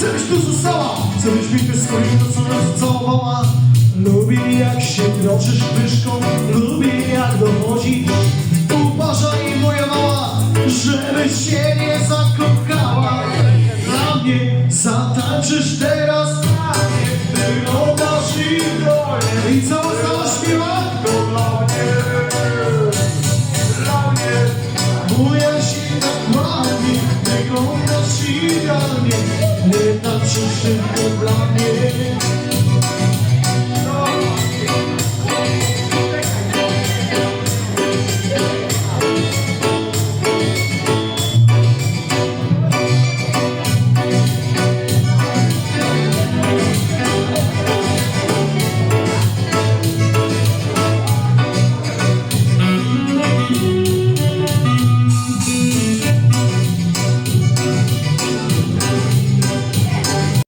Chcę byś tu została Chcę byś mi wyskoczył to co nas całowała Lubię jak się kroczysz pyszką Lubię jak dochodzi Uważaj moja mała Żebyś się nie zakochała. Dla mnie zatańczysz teraz. Dla mnie wyglądasz idolnie I co została śpiewa? Dla mnie, dla mnie, Moja się tak ładnie Wyglądasz idealnie Nie tańczysz tylko dla mnie